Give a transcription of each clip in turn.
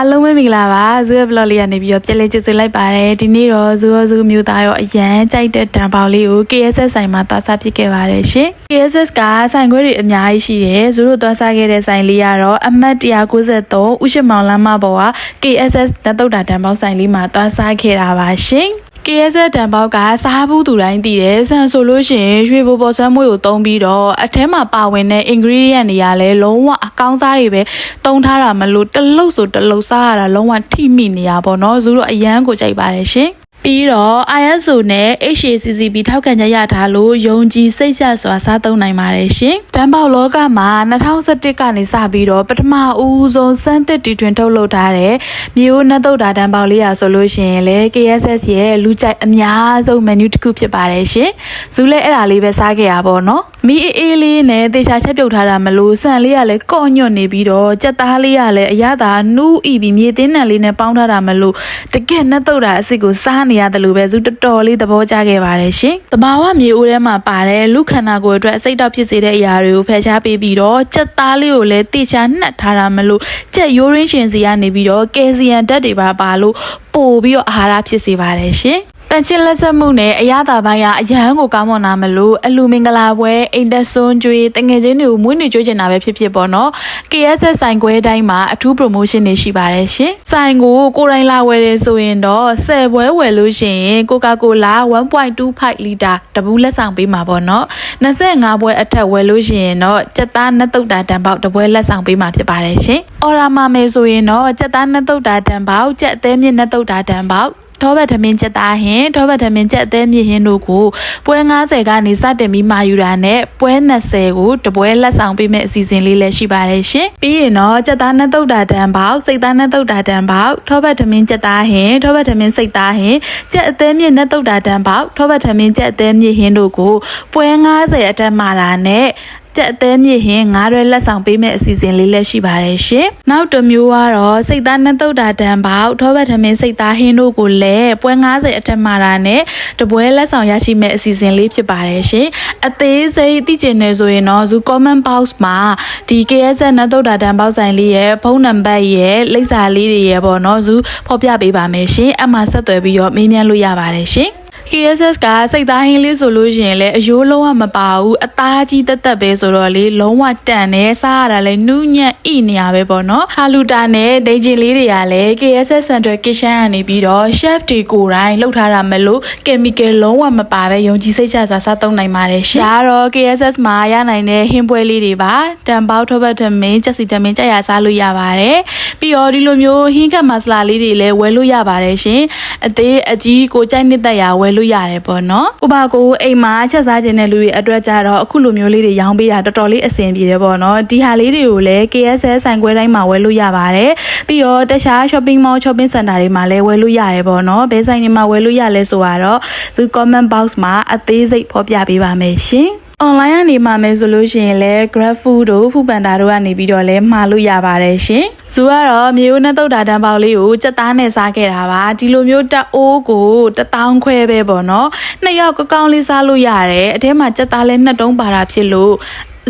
အားလုံးပဲမင်္ဂလာပါဇူရဲ့ vlog လေးကနေပြီးတော့ပြန်လဲကျေးဇူးလိုက်ပါတယ်ဒီနေ့တော့ဇူရောဇူမျိုးသားရောအရန်ကြိုက်တဲ့တံပေါင်လေးကို KSS ဆိုင်မှာသွားစားဖြစ်ခဲ့ပါတယ်ရှင် KSS ကဆိုင်ခွဲတွေအများကြီးရှိတယ်ဇူတို့သွားစားခဲ့တဲ့ဆိုင်လေးကတော့အမှတ်193ဥရှိမောင်လမ်းမပေါ်က KSS နတ်တုတ်တာတံပေါင်ဆိုင်လေးမှာသွားစားခဲ့တာပါရှင် KSS တံပေါက်ကစားဘူးသူတိုင်းသိတယ်ဆန်ဆိုလို့ရှိရင်ရွှေဘိုပေါ်ဆန်းမွေးကိုတုံးပြီးတော့အထဲမှာပါဝင်တဲ့ ingredient တွေကလည်းလုံးဝအကောင်းစားတွေပဲတုံးထားတာမလို့တစ်လုတ်ဆိုတစ်လုတ်စားရတာလုံးဝထိမိနေရပါတော့ဇူတို့အရန်ကိုကြိုက်ပါတယ်ရှင် ပြီးတော့ ISO နဲ့ HACCP ထောက်ခံချက်ရထားလို့ယုံကြည်စိတ်ဆက်စွာစားသုံးနိုင်ပါတယ်ရှင်။တန်ပေါက်လောကမှာ2011ကနေစပြီးတော့ပထမဦးဆုံးစမ်းသစ်တီထွင်ထုတ်လုပ်ထားတဲ့မြို့နှတ်တုတ်တာတန်ပေါက်လေးရာဆိုလို့ရှိရင်လေ KSS ရဲ့လူကြိုက်အများဆုံး menu တစ်ခုဖြစ်ပါတယ်ရှင်။ဇူလည်းအဲ့ဒါလေးပဲစားခဲ့ရပါတော့။မီအေးအေးလေးနဲ့တေချာချက်ပြုတ်ထားတာမလို့ဆန်လေးကလည်းကော့ညွတ်နေပြီးတော့ကြက်သားလေးကလည်းအရသာနူးဤပြီးမြေတင်းနံလေးနဲ့ပေါင်းထားတာမလို့တကယ်နဲ့တုတ်တာအစ်စ်ကိုစားနေရတယ်လို့ပဲဇူတော်တော်လေးသဘောကျခဲ့ပါတယ်ရှင်။တဘာဝမြေအိုးထဲမှာပါတဲ့လူခန္ဓာကိုယ်အတွက်အစိတ်တောက်ဖြစ်စေတဲ့အရာတွေကိုဖယ်ရှားပေးပြီးတော့ကြက်သားလေးကိုလည်းတေချာနှက်ထားတာမလို့ကြက်ရိုးရင်းရှင်စီကနေပြီးတော့ကယ်ဆီယမ်ဓာတ်တွေပါပါလို့ပို့ပြီးတော့အာဟာရဖြစ်စေပါတယ်ရှင်။ တန်ချင်းလက်ဆက်မှုနဲ့အရသာပိုင်းကအရန်ကိုကောင်းမွန်တာမလို့အလူမင်္ဂလာပွဲအိမ်သက်ဆွန်းကျွေးတငယ်ချင်းတွေကိုမွေးနေ့ကျွေးချင်တာပဲဖြစ်ဖြစ်ပေါ့နော် KSS ဆိုင်ခွဲတိုင်းမှာအထူး promotion တွေရှိပါတယ်ရှင်ဆိုင်ကိုကိုယ်တိုင်လာဝယ်တယ်ဆိုရင်တော့10ပွဲဝယ်လို့ရှိရင် Coca-Cola 1.25လီတာတဘူးလက်ဆောင်ပေးမှာပေါ့နော်25ပွဲအထက်ဝယ်လို့ရှိရင်တော့ကြက်သားနှစ်တုတ်တာတန်ပေါက်တပွဲလက်ဆောင်ပေးမှာဖြစ်ပါတယ်ရှင်အော်ရာမာမယ်ဆိုရင်တော့ကြက်သားနှစ်တုတ်တာတန်ပေါက်ကြက်အသေးမြင့်နှစ်တုတ်တာတန်ပေါက် ထောဘတ်သမင်းချက်သားဟင်ထောဘတ်သမင်းချက်အသေးမြင့်ဟင်းတို့ကိုပွဲ90ကနေစတင်ပြီးမာယူတာနဲ့ပွဲ20ကိုတပွဲလက်ဆောင်ပေးမဲ့အစီအစဉ်လေးလည်းရှိပါတယ်ရှင်ပြီးရင်တော့ချက်သားနှစ်တုတ်တာတန်ပေါက်စိတ်သားနှစ်တုတ်တာတန်ပေါက်ထောဘတ်သမင်းချက်သားဟင်ထောဘတ်သမင်းစိတ်သားဟင်ချက်အသေးမြင့်နှစ်တုတ်တာတန်ပေါက်ထောဘတ်သမင်းချက်အသေးမြင့်ဟင်းတို့ကိုပွဲ90အတက်မာတာနဲ့ ကြက်အသေးမြင့်ဟင်းငါးရွက်လက်ဆောင်ပေးမဲ့အစီအစဉ်လေးလည်းရှိပါတယ်ရှင်။နောက်တစ်မျိုးကတော့စိတ်သားနှစ်တုတ်တာတန်ပေါက်ထောဘတ်ထမင်းစိတ်သားဟင်းတို့ကိုလည်းပွဲ90အထက်မှာတာနဲ့တပွဲလက်ဆောင်ရရှိမဲ့အစီအစဉ်လေးဖြစ်ပါတယ်ရှင်။အသေးစိတ်သိကျင်နေဆိုရင်တော့ Zoo comment box မှာဒီ KSS နှစ်တုတ်တာတန်ပေါက်ဆိုင်လေးရဲ့ဖုန်းနံပါတ်ရဲ့လိပ်စာလေးတွေရဲ့ပေါ့နော် Zoo ဖော်ပြပေးပါမယ်ရှင်။အမှဆက်သွယ်ပြီးတော့မေးမြန်းလို့ရပါတယ်ရှင်။ KSS ကစိတ်သားဟင်းလေးဆိုလို့ရှိရင်လည်းအယိုးလုံးဝမပါဘူးအသားကြီးတက်တက်ပဲဆိုတော့လေလုံးဝတန်နေစားရတာလည်းနူးညံ့ဣနေရပဲပေါ့နော်ဟာလူတာနဲ့ဒိတ်ဂျင်လေးတွေကလည်း KSS Central Kitchen ကနေပြီးတော့ chef တွေကိုယ်တိုင်လှုပ်ထားတာမလို့ chemical လုံးဝမပါပဲယုံကြည်စိတ်ချစွာစားသုံးနိုင်ပါတယ်ရှင်ဒါတော့ KSS မှာရနိုင်တဲ့ဟင်းပွဲလေးတွေပါတန်ပေါက်ထောပတ်ထမင်းချက်စီတမင်းကြက်ရစားလို့ရပါတယ်ပြီးတော့ဒီလိုမျိုးဟင်းကတ်မဆလာလေးတွေလည်းဝယ်လို့ရပါတယ်ရှင်အသေးအကြီးကိုကြိုက်နှစ်သက်ရာဝယ်လို့ရတယ်ပေါ့နော်ဥပကိုအိမ်မှာချက်စားခြင်းတဲ့လူတွေအတွက်ကြတော့အခုလိုမျိုးလေးတွေရောင်းပေးတာတော်တော်လေးအဆင်ပြေတယ်ပေါ့နော်ဒီဟာလေးတွေကိုလည်း KSS ဆိုင်ခွဲတိုင်းမှာဝယ်လို့ရပါတယ်ပြီးတော့တခြား shopping mall shopping center တွေမှာလည်းဝယ်လို့ရတယ်ပေါ့နော်ဘယ်ဆိုင်တွေမှာဝယ်လို့ရလဲဆိုတော့ Zoo comment box မှာအသေးစိတ်ဖော်ပြပေးပါမယ်ရှင် online ကနေမှာမယ်ဆိုလို့ရှိရင်လည်း Grab Food တို့ Food Panda တို့ကနေပြီးတော့လည်းမှာလို့ရပါတယ်ရှင်။ဇူကတော့မြေဦးနဲ့တုတ်တာတန်းပေါက်လေးကိုစက်သားနဲ့စားခဲ့တာပါ။ဒီလိုမျိုးတက်အိုးကိုတထောင်ခွဲပဲပေါ့နော်။နှစ်ယောက်ကကောင်းလေးစားလို့ရတယ်။အထဲမှာစက်သားလည်းနှစ်တုံးပါတာဖြစ်လို့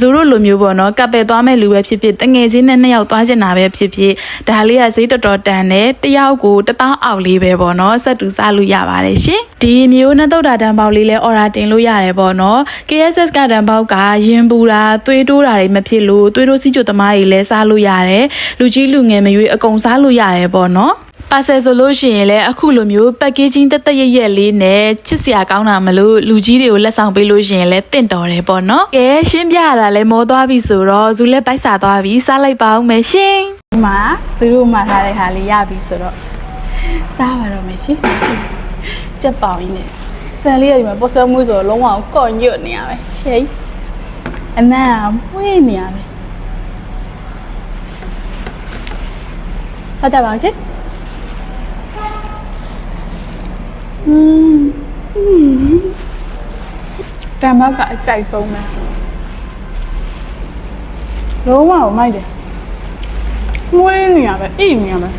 ဇိုတို့လိုမျိုးပေါ့နော်ကပ်ပဲသွားမဲ့လူပဲဖြစ်ဖြစ်တငယ်ချင်းနဲ့နှစ်ယောက်သွားကျင်တာပဲဖြစ်ဖြစ်ဒါလေးကဈေးတော်တော်တန်တယ်တယောက်ကိုတသောင်းအောက်လေးပဲပေါ့နော်ဆက်တူစားလို့ရပါတယ်ရှင်ဒီမျိုးနဲ့တုတ်တာတန်ပေါက်လေးလဲအော်ရာတင်လို့ရတယ်ပေါ့နော် KSS ကတန်ပေါက်ကရင်ပူတာသွေးတိုးတာတွေမဖြစ်လို့သွေးတိုးစီးကြိုသမားတွေလဲစားလို့ရတယ်လူကြီးလူငယ်မရွေးအကုန်စားလို့ရတယ်ပေါ့နော် ပါဆယ်ဆိုလို့ရှိရင်လည်းအခုလိုမျိုး packaging တက်တက်ရက်ရက်လေးနဲ့ချစ်စရာကောင်းတာမလို့လူကြီးတွေကိုလက်ဆောင်ပေးလို့ရှိရင်လည်းတင့်တော်တယ်ပေါ့နော်။ကဲရှင်းပြရတာလည်းမောသွားပြီဆိုတော့ဇူလက်ပိုက်စာသွားပြီစားလိုက်ပါဦးမယ်ရှင်။ဒီမှာဇူတို့မှထားတဲ့ဟာလေးရပြီဆိုတော့စားပါတော့မယ်ရှင်။ကြက်ပေါင်ကြီးနဲ့ဆန်လေးကဒီမှာပေါ်ဆမှုဆိုတော့လုံးဝကော့ညွတ်နေရပဲ။ရှင်။အနံ့မွေးနေရပဲ။ဆက်ကြပါအောင်ရှင်။ อืมတမ်ဘတ်ကအကြိုက်ဆုံးပဲလုံးဝမိုက်တယ်မွေးနေရပဲအိနေရပဲ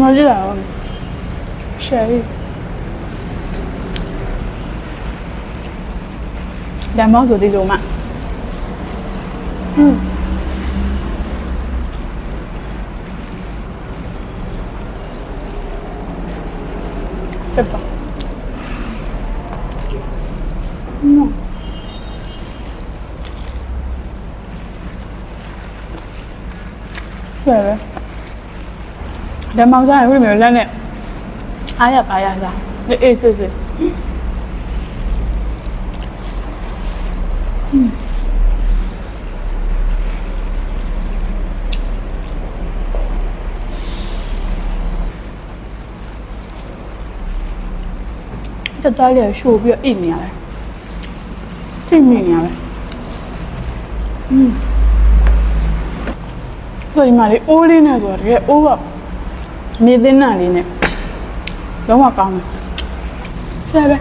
မကြည့်ရအောင်ရှယ်တမ်ဘတ်ဆိုဒီလိုမှอืม ဆယ်ပဲဒါမှမဟုတ်ရင်မျိုးလက်နဲ့အားရပါရစားအေးစစ်စစ်တက်သားလေးရှိုးပြီးတော့အိတ်နေရတယ်ထိမိနေရတယ်อืมဆို ဒီမှာလေအိုးလေးနဲ့ဆိုတော့တကယ်အိုးကမြေသင်းနာလေးနဲ့လုံးဝကောင်းတယ်ဆယ်ပဲ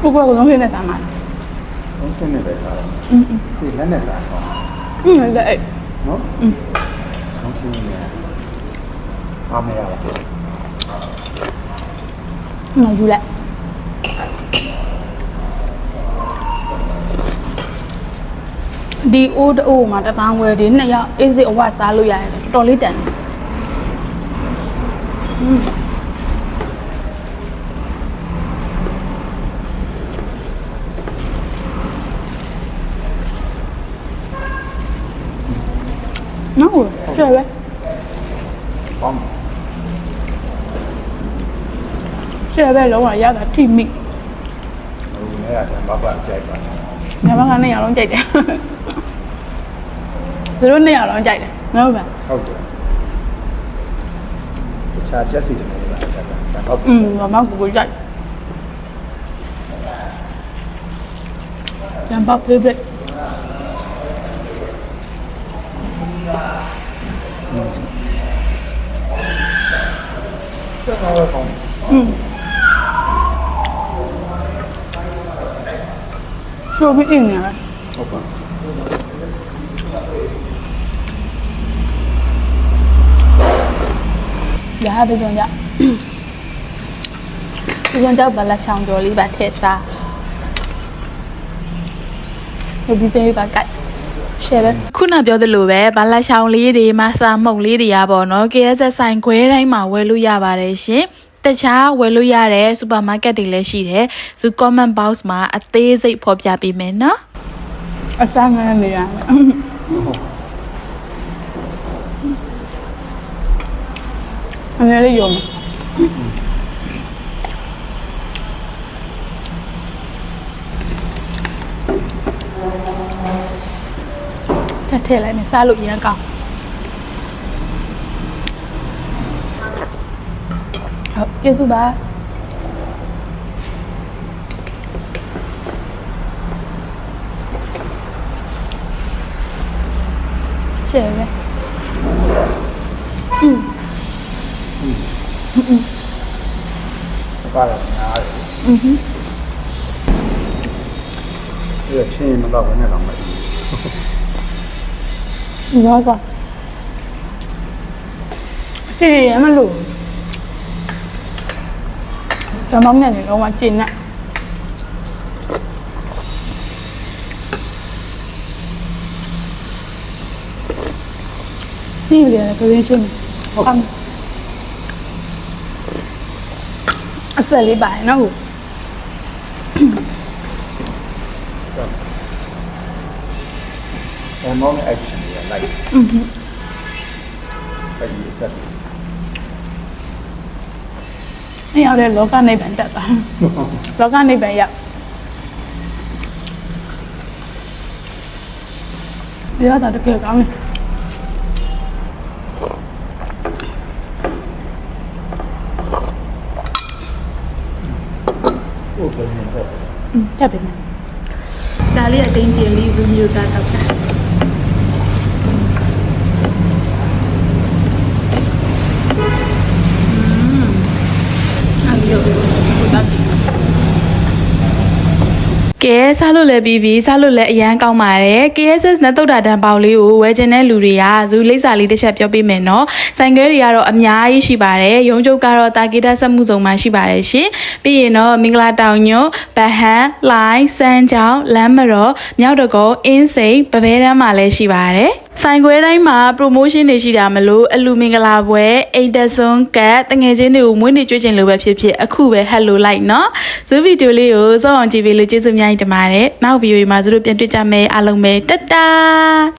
ကိုကိုကလုံးလေးနဲ့တမ်းပါလုံးစင်းနေပဲစားတယ်ဒီလက်နဲ့စားတော့อืมလည်းအဲ့နော်လုံးစင်းနေအားမရဘူးမယူလိုက် ဒီအိုးတအိုးမှာတပန်းဝယ်ဒီနှစ်ယောက်အေးစစ်အဝစားလို့ရတယ်တော်တော်လေးတန်တယ်နော်ကျဲပဲပေါင်းကျဲပဲလုံးဝရတာထိမိဟိုလည်းရတယ်ဘာဘာကြိုက်ပါညီမကနှစ်ယောက်လုံးကြိုက်တယ် သူတို့နှစ်ယောက်လုံးကြိုက်တယ်နော်ဗျာဟုတ်တယ်တခြားချက်စီတယ်လည်းပါတယ်ဒါတော့อืมမမကူကိုကြိုက်ကျန်ပါဖေးဖေးတော့တော့ကောင်းရှိုးပြီးအင်းနေရတယ်ဟုတ်ပါ ရဟတဲ့ကြောင့်ကြဒီကြောင့်တော့ဘလာချောင်းတော်လေးပါထည့်စားဒီစိမ်းပါကြိုက်ရှယ်ပဲခုနပြောသလိုပဲဘာလာရှောင်းလေးတွေမဆာမုံလေးတွေရပါတော့ KS ဆိုင်ခွဲတိုင်းမှာဝယ်လို့ရပါတယ်ရှင်တခြားဝယ်လို့ရတဲ့စူပါမားကတ်တွေလည်းရှိတယ်။ Zoo comment box မှာအသေးစိတ်ဖော်ပြပေးမယ်နော်အစားငန်းနေရတယ် အနေလေးယုံတက်ထည့်လိုက်မယ်စားလို့ မ်းကောင်းဟုတ်ကျေးဇူးပါရှယ်ပဲပါတယ်များတယ်อือဟင်းဒီချင်းမတော့ဘယ်နဲ့တော့မသိဘူးရောကောစီရမလို့ဓမ္မမြတ်နေတော့မကျင်နဲ့ဒီလေကလေးရှင်းဟုတ် အစလေးပါနော်အမောင်း action တွေလိုက်อือဟင်းအဲ့ဒီဆက်အဲ့ရောက်တဲ့လောကနိဗ္ဗာန်တက်တာလောကနိဗ္ဗာန်ရောက်ပြောတာတကယ်ကောင်းတယ် ဟုတ်တယ်နေတယ် တက်ပြီမယ် ဒါလေးအတင်းကျယ်လေးဇူမျိုးသားတော့တာအဲ့ဒီတော့ဘုရား ကြည့်ကဲစားလို့လည်းပြီးပြီစားလို့လည်းအရန်ကောင်းပါတယ် KSS နဲ့တုတ်တာတန်ပေါင်လေးကိုဝယ်ချင်တဲ့လူတွေကဇူလိပ်စာလေးတစ်ချက်ပြောပြမယ်နော်ဆိုင်ခွဲတွေကတော့အများကြီးရှိပါတယ်ရုံကျုပ်ကတော့တာဂီတာစက်မှုစုံမှာရှိပါတယ်ရှင်ပြီးရင်တော့မင်္ဂလာတောင်ညွန့်ဗဟန်လိုင်းစမ်းချောင်းလမ်းမတော်မြောက်တကုန်းအင်းစိန်ပပဲတန်းမှာလည်းရှိပါတယ် ဆိုင်ခွဲတိုင်းမှာ promotion တွေရှိတာမလို့အလူမင်္ဂလာပွဲအိတ်တဆွန်းကတ်တငယ်ချင်းတွေကိုမွေးနေ့ကြွချင်လို့ပဲဖြစ်ဖြစ်အခုပဲ hello လိုက်နော်ဇူဗီဒီယိုလေးကိုစောင့်အောင်ကြည့်ပေးလို့ကျေးဇူးအများကြီးတင်ပါတယ်နောက်ဗီဒီယိုမှာသူတို့ပြန်တွေ့ကြမယ်အားလုံးပဲတတ်တာ